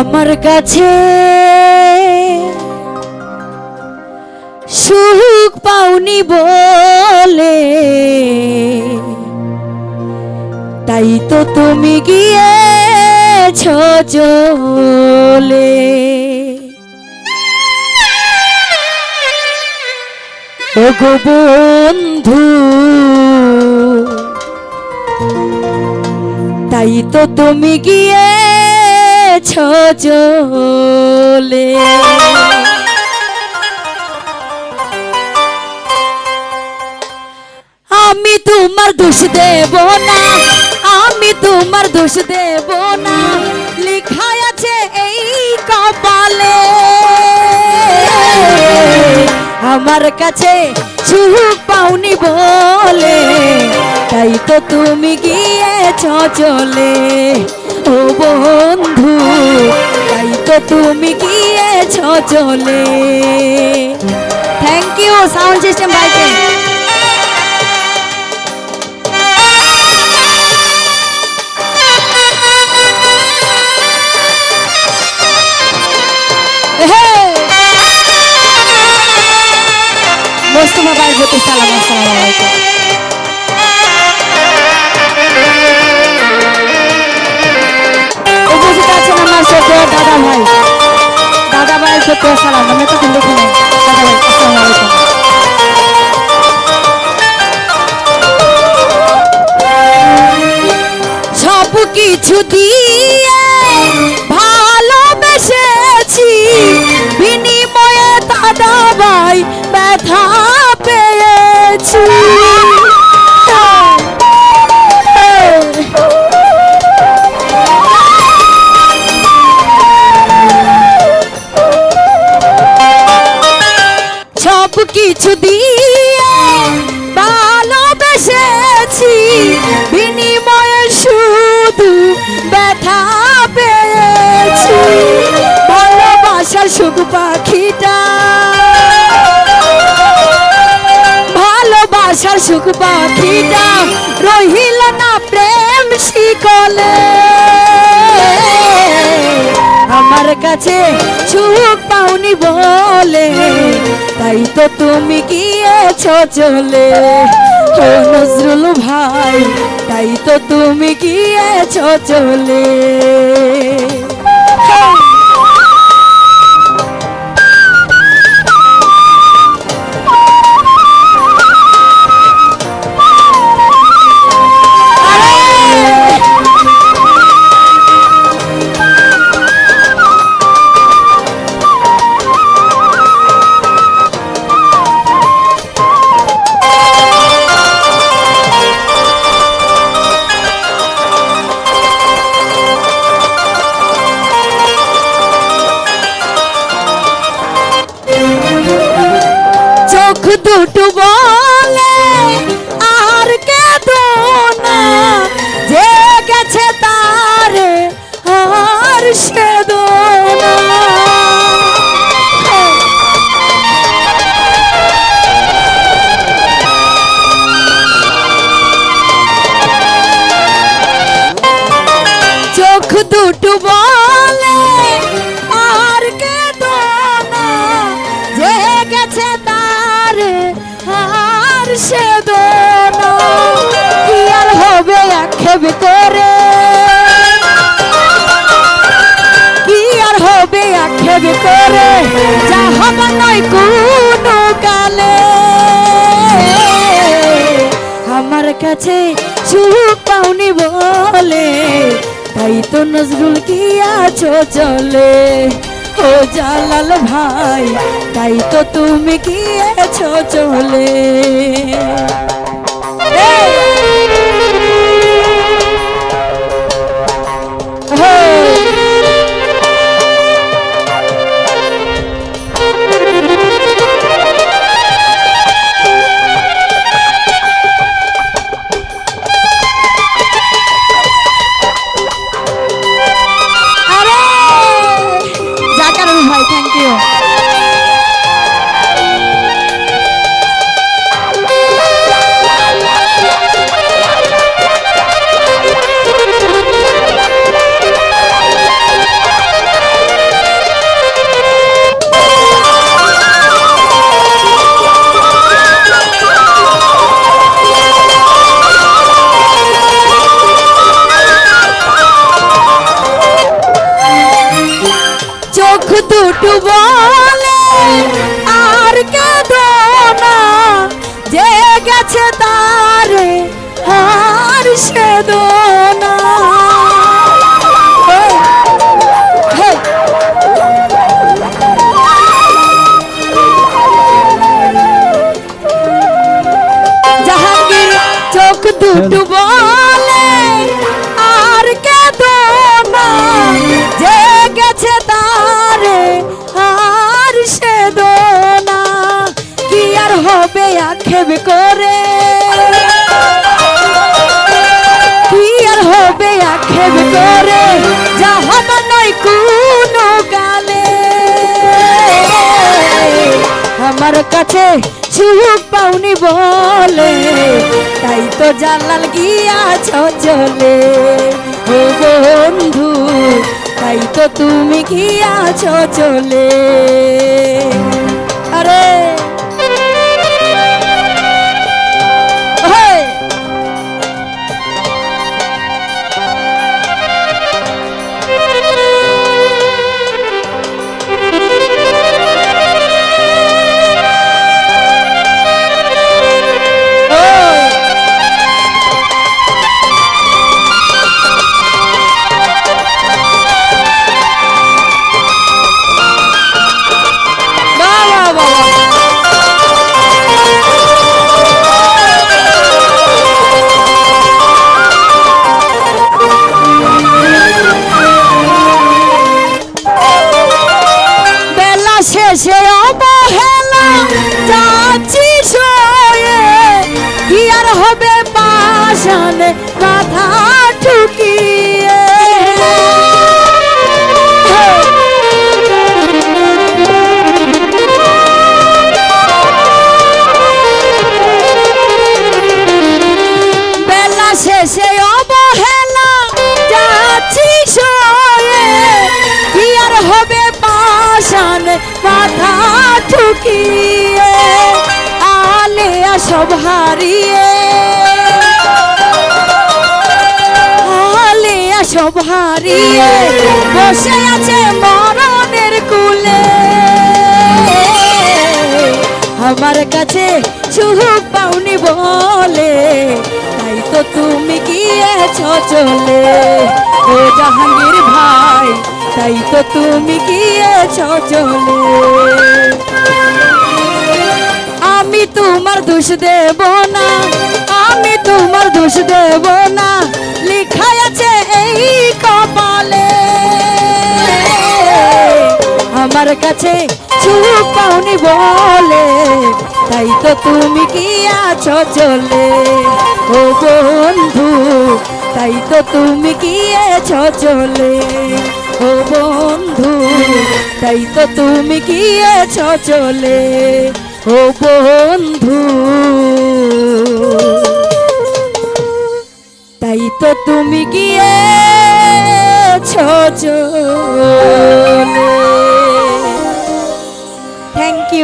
আমার কাছে সুখ পাওনি বলে। তাই তো তুমি গিয়েছ চলে। ও গো বন্ধু, তাই তো তুমি গিয়েছ চলে। আমি তোমার দোষ দেব না আমি তোমার দোষ দেব না। আমার কাছে সুখ পাওনি বলে। তাই তো তুমি গিয়েছ চলে। ও বন্ধু, তাই তো তুমি গিয়েছ চলে। থ্যাংক ইউ সাউন্ড সিস্টেম ভাইকে মোস্তফা ভাই প্রতি সালাম, আসসালামু আলাইকুম। আমার দাদা ভাই। দাদা ভাই ছোট সালাম আমি তো দেখি নাই। দাদা ভাই, আসসালামু আলাইকুম। সব কিছু দিয়ে ব্যথা পেয়েছি। ভালোবাসার সুখ পাখিটা। ভালোবাসার সুখ পাখিটা। রহিল না প্রেম শিকলে। আমার কাছে সুখ পাওনি বলে। তাই তো তুমি গিয়েছ চলে। ও নজরুল ভাই তাই তো তুমি গিয়েছ চলে। চোখ দুটো সে কি আর হবে আক্ষেপ করে কি আর হবে আক্ষেপ করে যা হবে নয় কোনো কালে। আমার কাছে সুখ পাওনি বলে, তাই তো নজরুল কি আছো চলে? ও জালাল ভাই তাই তো তুমি কি আছো চলে। চোখ দুটু বলে আর কেঁদো না। যে গেছে তারে আর সে না। আক্ষেপ করে। কি আর হবে আক্ষেপ করে? যা হবে নয় কোনো গালে আমার কাছে সুখ পাওনি বলে, তাই তো জানাল গিয়াছ চলে ও বন্ধু, তাই তো তুমি গিয়াছ চলে আরে মাথা ঠুকিয়ে বেলা শেষে অবহেলা, যাচ্ছি সয়ে কি আর হবে পাশান মাথা ঠুকিয়ে আলেয়া সব হারিয়ে সব হারিয়ে বসে আছে মরণের কুলে। আমার কাছে সুখ পাওনি বলে, তাই তো তুমি গিয়েছ চলে। ও জাহাঙ্গীর ভাই, তাই তো তুমি গিয়েছ চলে। আমি তোমার দোষ দেব না, আমি তোমার দোষ দেব না। লেখাই কপালে। আমার কাছে চুপ পাওনি বলে, তাই তো তুমি কি আছো চলে? ও বন্ধু, তাই তো তুমি কি আছো চলে? ও বন্ধু, তাই তো তুমি কি আছো চলে? ও বন্ধু। তাই তো তুমি গিয়ে ছোট থ্যাংক ইউ